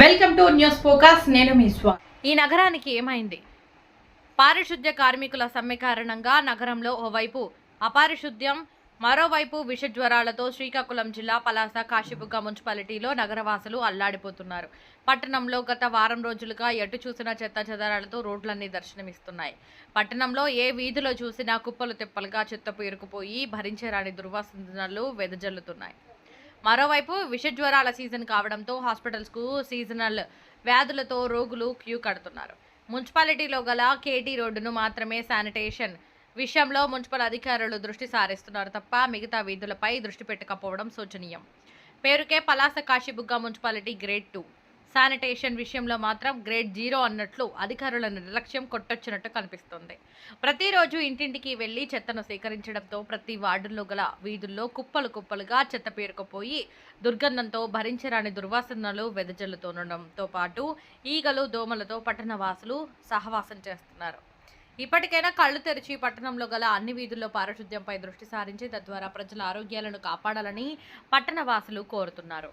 Welcome to news focus. నేను మీ ఈ నగరానికి ఏమైంది? పారిశుద్ధ్య కార్మికుల సమ్మె కారణంగా నగరంలో ఓవైపు అపారిశుద్ధ్యం మరోవైపు విష జ్వరాలతో శ్రీకాకుళం జిల్లా పలాస కాశీబుగ్గ మున్సిపాలిటీలో నగరవాసులు అల్లాడిపోతున్నారు. పట్టణంలో గత వారం రోజులుగా ఎటు చూసినా చెత్త చెదారాలతో రోడ్లన్నీ దర్శనమిస్తున్నాయి. పట్టణంలో ఏ వీధిలో చూసినా కుప్పలు తిప్పలుగా చెత్త పేరుకుపోయి భరించరాని దుర్వాసనలు వెదజల్లుతున్నాయి. మరోవైపు విష జ్వరాల సీజన్ కావడంతో హాస్పిటల్స్కు సీజనల్ వ్యాధులతో రోగులు క్యూ కడుతున్నారు. మున్సిపాలిటీలో గల కేటీ రోడ్డును మాత్రమే శానిటేషన్ విషయంలో మున్సిపల్ అధికారులు దృష్టి సారిస్తున్నారు తప్ప మిగతా వీధులపై దృష్టి పెట్టకపోవడం శోచనీయం. పేరుకే Palasa Kasibugga municipality grade two. Sanitation విషయంలో మాత్రం గ్రేడ్ జీరో అన్నట్లు అధికారుల నిర్లక్ష్యం కొట్టొచ్చినట్టు కనిపిస్తుంది. ప్రతిరోజు ఇంటింటికి వెళ్ళి చెత్తను సేకరించడంతో ప్రతి వార్డుల్లో గల వీధుల్లో కుప్పలు కుప్పలుగా చెత్త పేరుకుపోయి దుర్గంధంతో భరించరాని దుర్వాసనలు వెదజల్లుతుండడంతో పాటు ఈగలు దోమలతో పట్టణ వాసులు సహవాసం చేస్తున్నారు. ఇప్పటికైనా కళ్ళు తెరిచి పట్టణంలో గల అన్ని వీధుల్లో పారిశుద్ధ్యంపై దృష్టి సారించి తద్వారా ప్రజల ఆరోగ్యాలను కాపాడాలని పట్టణ వాసులు కోరుతున్నారు.